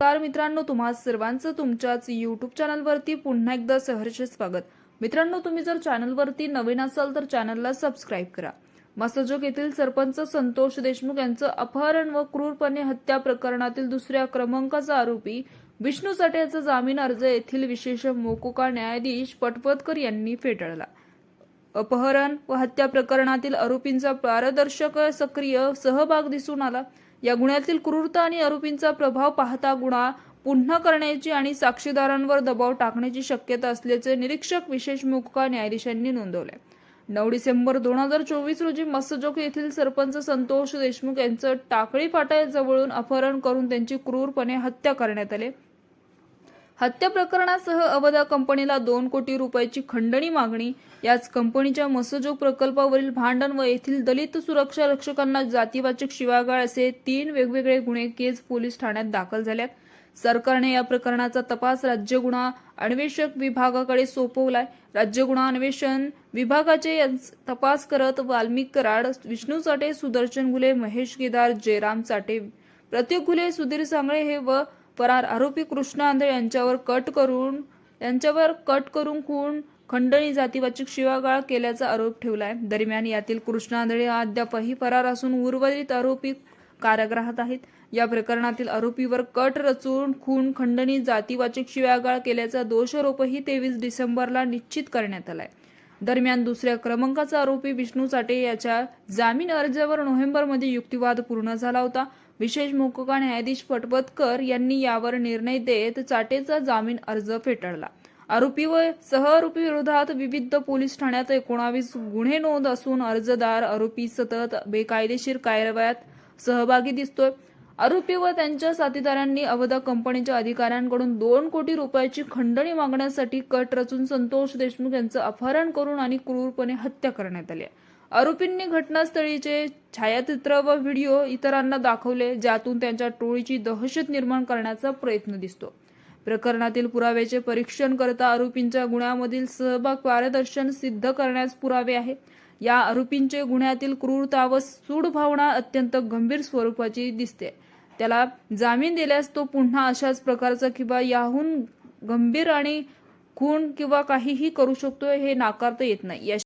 नमस्कार मित्रांनो तुम्हा सर्वांचं तुमच्याच यूट्यूब चॅनलवरती पुन्हा एकदा सहर्ष स्वागत. मित्रांनो तुम्ही जर चॅनलवरती नवीन असाल तर चॅनलला सबस्क्राईब करा. मसजोग येथील सरपंच संतोष देशमुख यांचं अपहरण व क्रूरपणे हत्या प्रकरणातील दुसऱ्या क्रमांकाचा आरोपी विष्णू साठे याचा जामीन अर्ज येथील विशेष मोकोका न्यायाधीश पटवतकर यांनी फेटाळला. अपहरण व हत्या प्रकरणातील आरोपींचा पारदर्शक सक्रिय सहभाग दिसून आला. या गुन्ह्यातील क्रूरता आणि आरोपींचा प्रभाव पाहता गुन्हा पुन्हा करण्याची आणि साक्षीदारांवर दबाव टाकण्याची शक्यता असल्याचे निरीक्षक विशेष मोक्का न्यायाधीशांनी नोंदवले. नऊ डिसेंबर दोन हजार चोवीस रोजी मस्सजोग येथील सरपंच संतोष देशमुख यांचं टाकळी फाट्याजवळून अपहरण करून त्यांची क्रूरपणे हत्या करण्यात आली. हत्या प्रकरणासह अवधा कंपनीला दोन कोटी रुपयाची खंडणी मागणी. याच कंपनीच्या मसजोग प्रकल्पावरील भांडण व येथील दलित सुरक्षा रक्षकांना जातीवाचक शिवागाळ असे तीन वेगवेगळे गुन्हे केज पोलीस ठाण्यात दाखल झाल्यात. सरकारने या प्रकरणाचा तपास राज्य गुन्हा अन्वेषक विभागाकडे सोपवलाय. राज्य गुन्हा अन्वेषण विभागाचे यांच- तपास करत वाल्मिक कराड विष्णू चाटे सुदर्शन गुले महेश केदार जयराम चाटे प्रतीक गुले सुधीर सांगळे हे व फरार आरोपी कृष्ण आंधळे यांच्यावर कट करून यांच्यावर कट करून खून खंडणी जातीवाचक शिवागाळ केल्याचा आरोप ठेवलाय. दरम्यान यातील कृष्ण आंधळे हा अद्यापही फरार असून उर्वरित आरोपी कारागृहात आहेत. या प्रकरणातील आरोपीवर कट रचून खून खंडणी जातीवाचक शिवागाळ केल्याचा दोषारोपही तेवीस डिसेंबरला निश्चित करण्यात आलाय. दरम्यान दुसऱ्या क्रमांकाचा आरोपी विष्णू चाटे याच्या जामीन अर्जावर नोव्हेंबरमध्ये युक्तिवाद पूर्ण झाला होता. विशेष मोकोका न्यायाधीश पटवतकर यांनी यावर निर्णय देत चाटेचा जामीन अर्ज फेटाळला. आरोपी व सहआरोपी विरोधात विविध पोलीस ठाण्यात एकोणावीस गुन्हे नोंद असून अर्जदार आरोपी सतत बेकायदेशीर कारवायात सहभागी दिसतोय. आरोपी व त्यांच्या साथीदारांनी अवधा कंपनीच्या अधिकाऱ्यांकडून दोन कोटी रुपयाची खंडणी मागण्यासाठी कट रचून संतोष देशमुख यांचं अपहरण करून आणि क्रूरपणे हत्या करण्यात आली आरोपींनी घटनास्थळीचे छायाचित्र व व्हिडिओ इतरांना दाखवले ज्यातून त्यांच्या टोळीची दहशत निर्माण करण्याचा प्रयत्न दिसतो. प्रकरणातील पुराव्याचे परीक्षण करता आरोपींच्या गुन्ह्यामधील सहभाग पारदर्शन सिद्ध करण्यास पुरावे आहे. या आरोपींचे गुन्ह्यातील क्रूरता व सूड भावना अत्यंत गंभीर स्वरूपाची दिसते. त्याला जामीन दिल्यास तो पुन्हा अशाच प्रकारचा किंवा याहून गंभीर आणि खून किंवा काहीही करू शकतो हे नाकारता येत नाही.